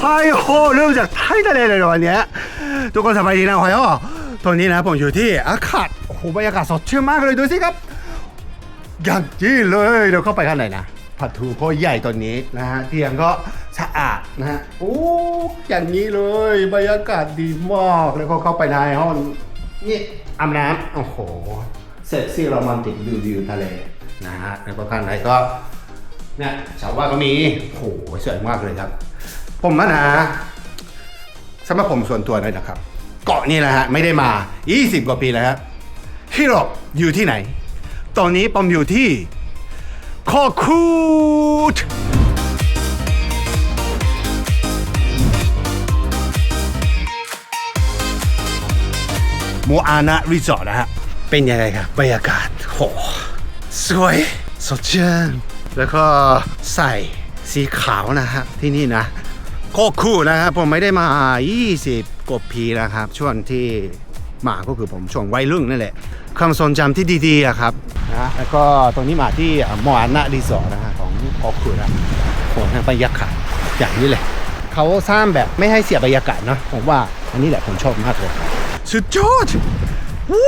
ไฮโฮเริ่มจากไทยทะเลเลยวันนี้ทุกคนสบายดีนะฮอยอตอนนี้นะผมอยู่ที่อากาศโอ้โหบรรยากาศสดชื่นมากเลยดูสิครับอย่างนี้เลยเดี๋ยวเข้าไปข้างในนะผัดทูพ่อใหญ่ตอนนี้นะฮะเตียงก็สะอาดนะฮะโอ้อย่างนี้เลยบรรยากาศดีมากแล้วก็เข้าไปในห้องนี่อาบน้ำโอ้โหเซ็กซี่โรแมนติกวิววิวทะเลนะฮะแล้วก็ข้างในก็เนี่ยชาวว่าก็มีโอ้โหสวยมากเลยครับ ผมอะนะสำหรับผมส่วนตัวเลยนะครับ เกาะนี่แหละฮะไม่ได้มา 20 กว่าปีแล้วครับฮิโรอยู่ที่ไหน ตอนนี้ปอมอยู่ที่คอคูดโมอานะรีสอร์ทนะฮะ เป็นยังไงครับบรรยากาศโหสวยสดชื่นแล้วก็ใส่สีขาวนะฮะ ที่นี่นะ โคคู่นะครับ ผมไม่ได้มา 20 กว่าปีนะครับ ช่วงที่มาก็คือผมช่วงวัยรุ่นนั่นแหละความทรงจำที่ดีๆอะครับนะแล้วก็ตรงนี้มาที่มออานะรีสอร์ทนะฮะของโคคูนะโหนะบรรยากาศอย่างนี้เลยเขาสร้างแบบไม่ให้เสียบรรยากาศเนอะผมว่าอันนี้แหละผมชอบมากเลยสุดยอดวู้